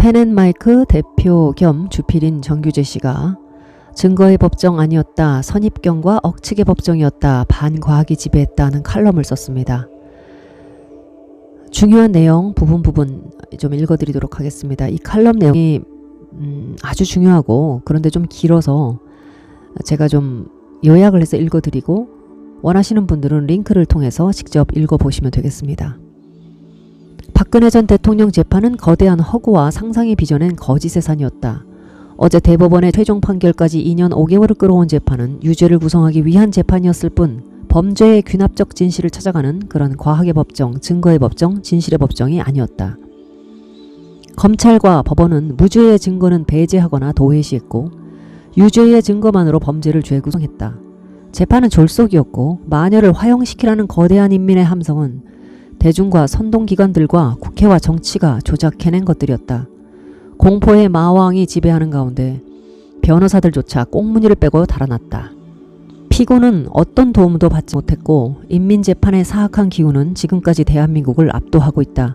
펜앤마이크 대표 겸 주필인 정규재 씨가 증거의 법정 아니었다, 선입견과 억측의 법정이었다, 반과학이 지배했다는 칼럼을 썼습니다. 중요한 내용 부분 부분 좀 읽어드리도록 하겠습니다. 이 칼럼 내용이 음, 아주 중요하고 그런데 좀 길어서 제가 좀 요약을 해서 읽어드리고 원하시는 분들은 링크를 통해서 직접 읽어보시면 되겠습니다. 박근혜 전 대통령 재판은 거대한 허구와 상상이 빚어낸 거짓의 산이었다. 어제 대법원의 최종 판결까지 2년 5개월을 끌어온 재판은 유죄를 구성하기 위한 재판이었을 뿐 범죄의 귀납적 진실을 찾아가는 그런 과학의 법정, 증거의 법정, 진실의 법정이 아니었다. 검찰과 법원은 무죄의 증거는 배제하거나 도외시했고 유죄의 증거만으로 범죄를 죄 구성했다. 재판은 졸속이었고 마녀를 화형시키라는 거대한 인민의 함성은 대중과 선동기관들과 국회와 정치가 조작해낸 것들이었다. 공포의 마왕이 지배하는 가운데 변호사들조차 꽁무니를 빼고 달아났다. 피고는 어떤 도움도 받지 못했고 인민재판의 사악한 기운은 지금까지 대한민국을 압도하고 있다.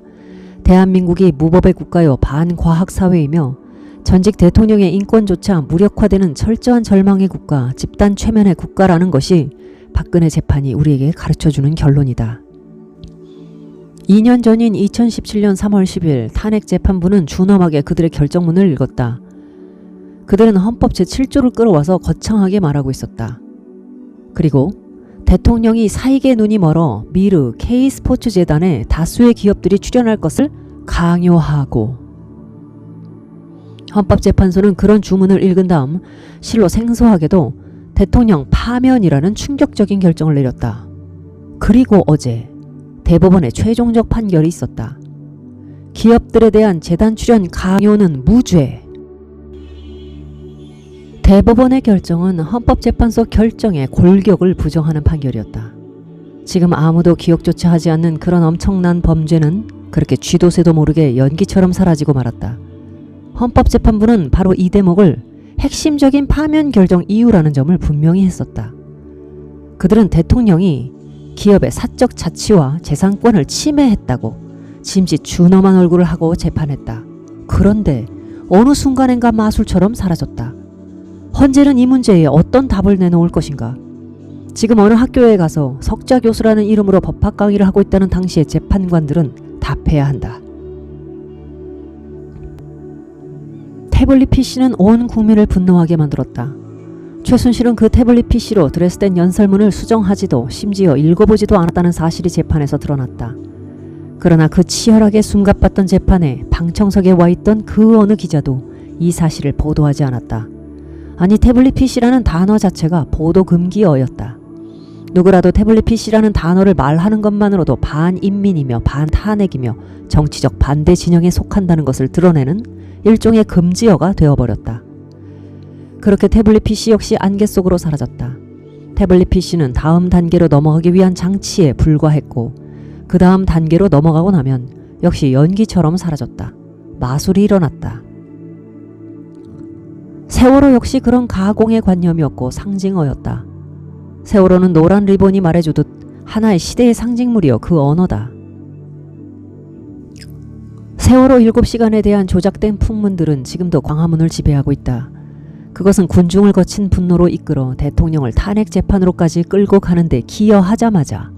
대한민국이 무법의 국가요 반과학 사회이며 전직 대통령의 인권조차 무력화되는 철저한 절망의 국가, 집단 최면의 국가라는 것이 박근혜 재판이 우리에게 가르쳐주는 결론이다. 2년 전인 2017년 3월 10일 탄핵 재판부는 준엄하게 그들의 결정문을 읽었다. 그들은 헌법 제7조를 끌어와서 거창하게 말하고 있었다. 그리고 대통령이 사익의 눈이 멀어 미르 K스포츠 재단에 다수의 기업들이 출연할 것을 강요하고 헌법재판소는 그런 주문을 읽은 다음 실로 생소하게도 대통령 파면이라는 충격적인 결정을 내렸다. 그리고 어제 대법원의 최종적 판결이 있었다. 기업들에 대한 재단 출연 강요는 무죄. 대법원의 결정은 헌법재판소 결정의 골격을 부정하는 판결이었다. 지금 아무도 기억조차 하지 않는 그런 엄청난 범죄는 그렇게 쥐도 새도 모르게 연기처럼 사라지고 말았다. 헌법재판부는 바로 이 대목을 핵심적인 파면 결정 이유라는 점을 분명히 했었다. 그들은 대통령이 기업의 사적 자치와 재산권을 침해했다고 짐짓 준엄한 얼굴을 하고 재판했다. 그런데 어느 순간엔가 마술처럼 사라졌다. 헌재는 이 문제에 어떤 답을 내놓을 것인가? 지금 어느 학교에 가서 석자 교수라는 이름으로 법학 강의를 하고 있다는 당시의 재판관들은 답해야 한다. 태블릿 PC는 온 국민을 분노하게 만들었다. 최순실은 그 태블릿 PC로 드레스덴 연설문을 수정하지도 심지어 읽어보지도 않았다는 사실이 재판에서 드러났다. 그러나 그 치열하게 숨가빴던 재판에 방청석에 와 있던 그 어느 기자도 이 사실을 보도하지 않았다. 아니 태블릿 PC라는 단어 자체가 보도 금기어였다. 누구라도 태블릿 PC라는 단어를 말하는 것만으로도 반인민이며 반탄핵이며 정치적 반대 진영에 속한다는 것을 드러내는 일종의 금지어가 되어버렸다. 그렇게 태블릿 PC 역시 안개 속으로 사라졌다. 태블릿 PC는 다음 단계로 넘어가기 위한 장치에 불과했고 그 다음 단계로 넘어가고 나면 역시 연기처럼 사라졌다. 마술이 일어났다. 세월호 역시 그런 가공의 관념이었고 상징어였다. 세월호는 노란 리본이 말해주듯 하나의 시대의 상징물이여 그 언어다. 세월호 7시간에 대한 조작된 풍문들은 지금도 광화문을 지배하고 있다. 그것은 군중을 거친 분노로 이끌어 대통령을 탄핵 재판으로까지 끌고 가는데 기여하자마자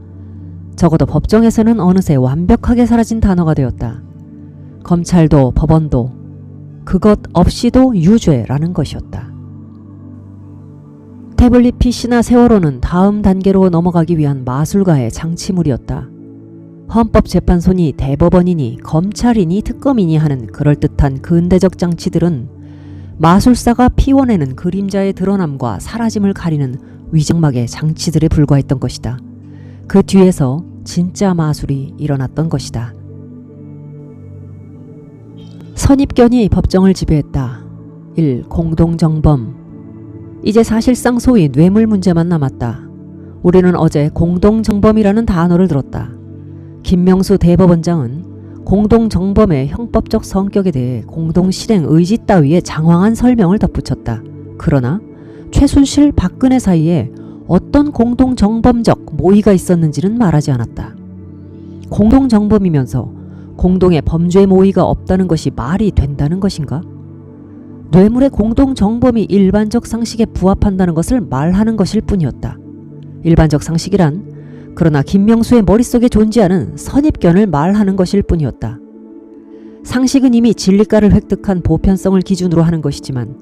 적어도 법정에서는 어느새 완벽하게 사라진 단어가 되었다. 검찰도 법원도 그것 없이도 유죄라는 것이었다. 태블릿 PC나 세월호는 다음 단계로 넘어가기 위한 마술가의 장치물이었다. 헌법재판소니 대법원이니 검찰이니 특검이니 하는 그럴듯한 근대적 장치들은 마술사가 피워내는 그림자의 드러남과 사라짐을 가리는 위장막의 장치들에 불과했던 것이다. 그 뒤에서 진짜 마술이 일어났던 것이다. 선입견이 법정을 지배했다. 1. 공동정범 이제 사실상 소위 뇌물 문제만 남았다. 우리는 어제 공동정범이라는 단어를 들었다. 김명수 대법원장은 공동정범의 형법적 성격에 대해 공동실행 의지 따위의 장황한 설명을 덧붙였다. 그러나 최순실 박근혜 사이에 어떤 공동정범적 모의가 있었는지는 말하지 않았다. 공동정범이면서 공동의 범죄 모의가 없다는 것이 말이 된다는 것인가? 뇌물의 공동 정범이 일반적 상식에 부합한다는 것을 말하는 것일 뿐이었다. 일반적 상식이란 그러나 김명수의 머릿속에 존재하는 선입견을 말하는 것일 뿐이었다. 상식은 이미 진리가를 획득한 보편성을 기준으로 하는 것이지만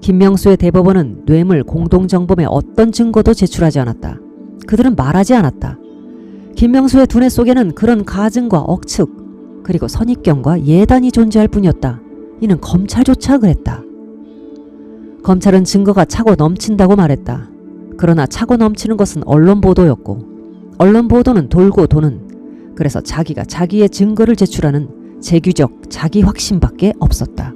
김명수의 대법원은 뇌물 공동정범의 어떤 증거도 제출하지 않았다. 그들은 말하지 않았다. 김명수의 두뇌 속에는 그런 가증과 억측 그리고 선입견과 예단이 존재할 뿐이었다. 이는 검찰조차 그랬다. 검찰은 증거가 차고 넘친다고 말했다. 그러나 차고 넘치는 것은 언론 보도였고 언론 보도는 돌고 도는 그래서 자기가 자기의 증거를 제출하는 재규적 자기 확신밖에 없었다.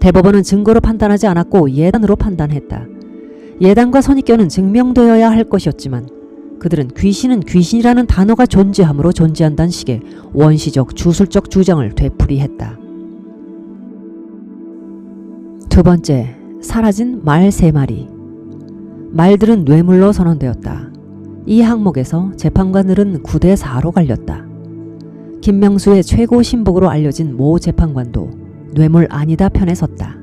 대법원은 증거로 판단하지 않았고 예단으로 판단했다. 예단과 선입견은 증명되어야 할 것이었지만 그들은 귀신은 귀신이라는 단어가 존재함으로 존재한다는 식의 원시적 주술적 주장을 되풀이했다. 두 번째, 사라진 말 세 마리. 말들은 뇌물로 선언되었다. 이 항목에서 재판관들은 9대 4로 갈렸다. 김명수의 최고 신복으로 알려진 모 재판관도 뇌물 아니다 편에 섰다.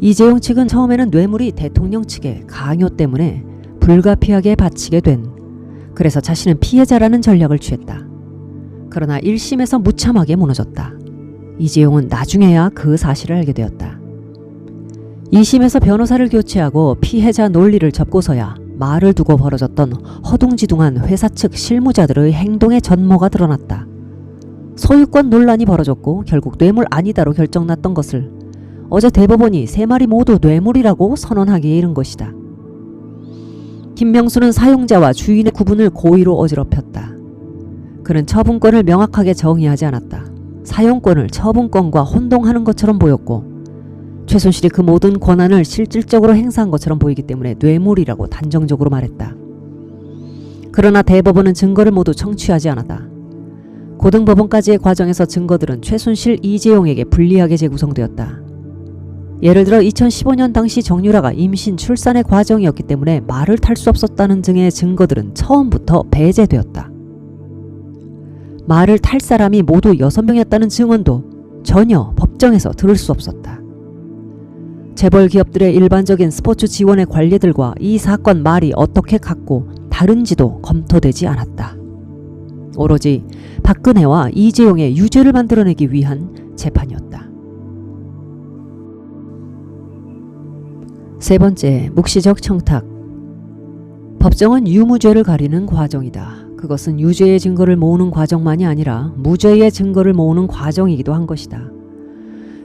이재용 측은 처음에는 뇌물이 대통령 측의 강요 때문에 불가피하게 바치게 된 그래서 자신은 피해자라는 전략을 취했다. 그러나 1심에서 무참하게 무너졌다. 이재용은 나중에야 그 사실을 알게 되었다. 2심에서 변호사를 교체하고 피해자 논리를 접고서야 말을 두고 벌어졌던 허둥지둥한 회사 측 실무자들의 행동의 전모가 드러났다. 소유권 논란이 벌어졌고 결국 뇌물 아니다로 결정났던 것을 어제 대법원이 세 마리 모두 뇌물이라고 선언하기에 이른 것이다. 김명수는 사용자와 주인의 구분을 고의로 어지럽혔다. 그는 처분권을 명확하게 정의하지 않았다. 사용권을 처분권과 혼동하는 것처럼 보였고 최순실이 그 모든 권한을 실질적으로 행사한 것처럼 보이기 때문에 뇌물이라고 단정적으로 말했다. 그러나 대법원은 증거를 모두 청취하지 않았다. 고등법원까지의 과정에서 증거들은 최순실 이재용에게 불리하게 재구성되었다. 예를 들어 2015년 당시 정유라가 임신 출산의 과정이었기 때문에 말을 탈 수 없었다는 등의 증거들은 처음부터 배제되었다. 말을 탈 사람이 모두 6명이었다는 증언도 전혀 법정에서 들을 수 없었다. 재벌 기업들의 일반적인 스포츠 지원의 관리들과 이 사건 말이 어떻게 같고 다른지도 검토되지 않았다. 오로지 박근혜와 이재용의 유죄를 만들어내기 위한 재판이었다. 세 번째, 묵시적 청탁. 법정은 유무죄를 가리는 과정이다. 그것은 유죄의 증거를 모으는 과정만이 아니라 무죄의 증거를 모으는 과정이기도 한 것이다.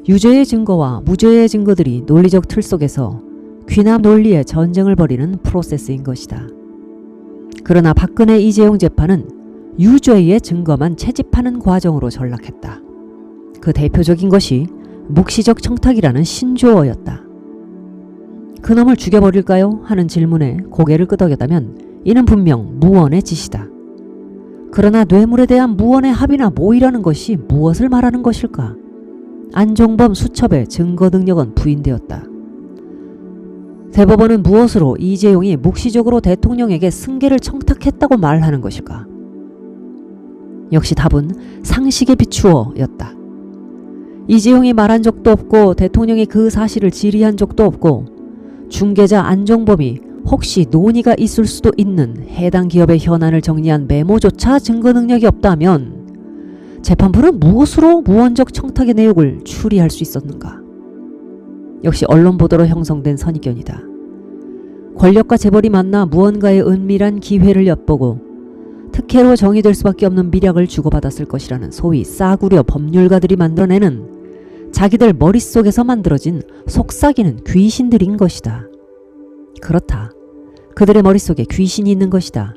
유죄의 증거와 무죄의 증거들이 논리적 틀 속에서 귀남 논리의 전쟁을 벌이는 프로세스인 것이다. 그러나 박근혜 이재용 재판은 유죄의 증거만 채집하는 과정으로 전락했다. 그 대표적인 것이 묵시적 청탁이라는 신조어였다. 그놈을 죽여버릴까요? 하는 질문에 고개를 끄덕였다면 이는 분명 무언의 짓이다. 그러나 뇌물에 대한 무언의 합의나 모의라는 것이 무엇을 말하는 것일까? 안종범 수첩의 증거 능력은 부인되었다. 대법원은 무엇으로 이재용이 묵시적으로 대통령에게 승계를 청탁했다고 말하는 것일까? 역시 답은 상식에 비추어였다. 이재용이 말한 적도 없고 대통령이 그 사실을 질의한 적도 없고 중개자 안종범이 혹시 논의가 있을 수도 있는 해당 기업의 현안을 정리한 메모조차 증거 능력이 없다면 재판부는 무엇으로 무언적 청탁의 내용을 추리할 수 있었는가? 역시 언론 보도로 형성된 선입견이다. 권력과 재벌이 만나 무언가의 은밀한 기회를 엿보고 특혜로 정의될 수밖에 없는 미략을 주고받았을 것이라는 소위 싸구려 법률가들이 만들어내는 자기들 머릿속에서 만들어진 속삭이는 귀신들인 것이다. 그렇다. 그들의 머릿속에 귀신이 있는 것이다.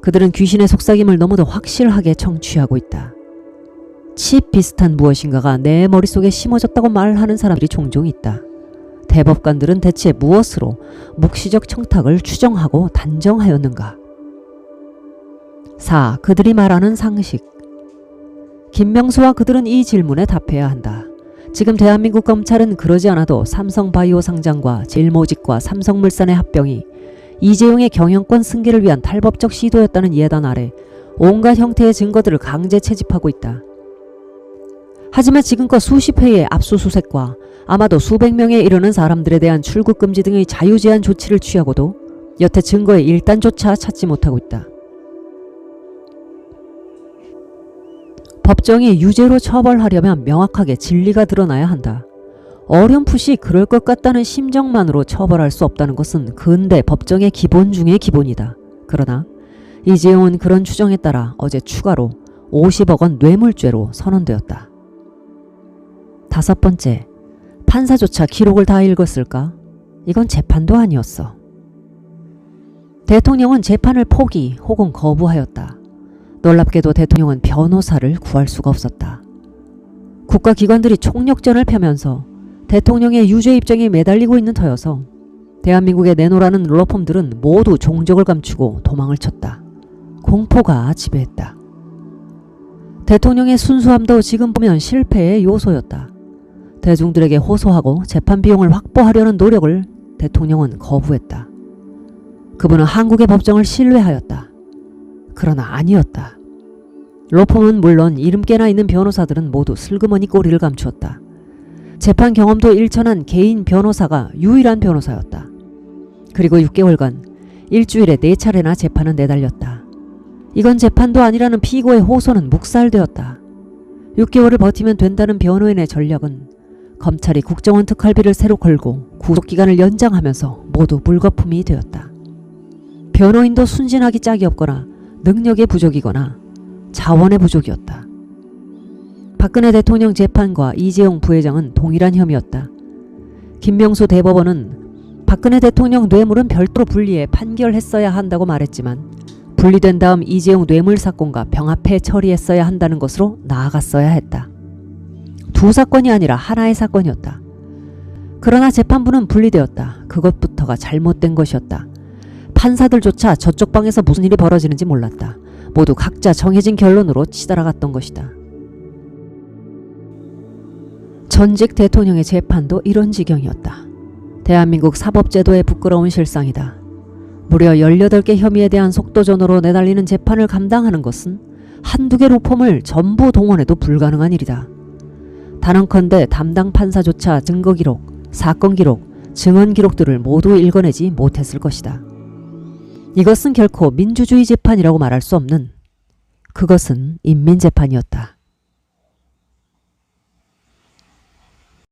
그들은 귀신의 속삭임을 너무도 확실하게 청취하고 있다. 칩 비슷한 무엇인가가 내 머릿속에 심어졌다고 말하는 사람들이 종종 있다. 대법관들은 대체 무엇으로 묵시적 청탁을 추정하고 단정하였는가? 4. 그들이 말하는 상식. 김명수와 그들은 이 질문에 답해야 한다. 지금 대한민국 검찰은 그러지 않아도 삼성바이오 상장과 제일모직과 삼성물산의 합병이 이재용의 경영권 승계를 위한 탈법적 시도였다는 예단 아래 온갖 형태의 증거들을 강제 채집하고 있다. 하지만 지금껏 수십 회의 압수수색과 아마도 수백 명에 이르는 사람들에 대한 출국 금지 등의 자유제한 조치를 취하고도 여태 증거의 일단조차 찾지 못하고 있다. 법정이 유죄로 처벌하려면 명확하게 진리가 드러나야 한다. 어렴풋이 그럴 것 같다는 심정만으로 처벌할 수 없다는 것은 근대 법정의 기본 중의 기본이다. 그러나 이재용은 그런 추정에 따라 어제 추가로 50억 원 뇌물죄로 선언되었다. 다섯 번째, 판사조차 기록을 다 읽었을까? 이건 재판도 아니었어. 대통령은 재판을 포기 혹은 거부하였다. 놀랍게도 대통령은 변호사를 구할 수가 없었다. 국가기관들이 총력전을 펴면서 대통령의 유죄 입장에 매달리고 있는 터여서 대한민국에 내놓으라는 러펌들은 모두 종적을 감추고 도망을 쳤다. 공포가 지배했다. 대통령의 순수함도 지금 보면 실패의 요소였다. 대중들에게 호소하고 재판 비용을 확보하려는 노력을 대통령은 거부했다. 그분은 한국의 법정을 신뢰하였다. 그러나 아니었다. 로펌은 물론 이름께나 있는 변호사들은 모두 슬그머니 꼬리를 감추었다. 재판 경험도 일천한 개인 변호사가 유일한 변호사였다. 그리고 6개월간 일주일에 네차례나 재판은 내달렸다. 이건 재판도 아니라는 피고의 호소는 묵살되었다. 6개월을 버티면 된다는 변호인의 전략은 검찰이 국정원 특활비를 새로 걸고 구속기간을 연장하면서 모두 물거품이 되었다. 변호인도 순진하기 짝이 없거나 능력의 부족이거나 자원의 부족이었다. 박근혜 대통령 재판과 이재용 부회장은 동일한 혐의였다. 김명수 대법원은 박근혜 대통령 뇌물은 별도로 분리해 판결했어야 한다고 말했지만 분리된 다음 이재용 뇌물 사건과 병합해 처리했어야 한다는 것으로 나아갔어야 했다. 두 사건이 아니라 하나의 사건이었다. 그러나 재판부는 분리되었다. 그것부터가 잘못된 것이었다. 판사들조차 저쪽 방에서 무슨 일이 벌어지는지 몰랐다. 모두 각자 정해진 결론으로 치달아갔던 것이다. 전직 대통령의 재판도 이런 지경이었다. 대한민국 사법제도의 부끄러운 실상이다. 무려 18개 혐의에 대한 속도전으로 내달리는 재판을 감당하는 것은 한두 개 로펌을 전부 동원해도 불가능한 일이다. 단언컨대 담당 판사조차 증거 기록, 사건 기록, 증언 기록들을 모두 읽어내지 못했을 것이다. 이것은 결코 민주주의 재판이라고 말할 수 없는 그것은 인민재판이었다.